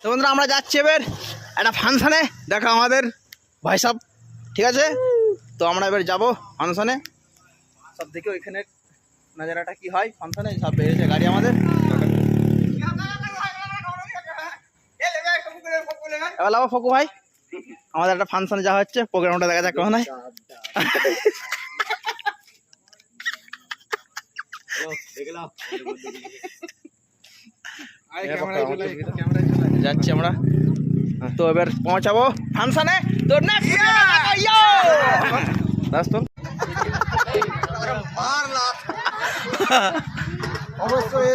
তো বন্ধুরা, আমরা যাচ্ছি এবার একটা ফাংশানে, দেখা আমাদের ভাই সাহেব ঠিক আছে? তো আমরা এবার যাব ফাংশানে। সব দেখে ওইখানে নাজারাটা কি হয় ফাংশানে? সব বেরিয়েছে, গাড়ি আমাদের। ফকু ভাই। আমাদের একটা ফাংশনে যাওয়া হচ্ছে, প্রোগ্রামটা দেখা যাক কেমন হয়। যাচ্ছি আমরা। তো এবার পৌঁছাবো ফাংশনে। তোর না দাস তো অবশ্যই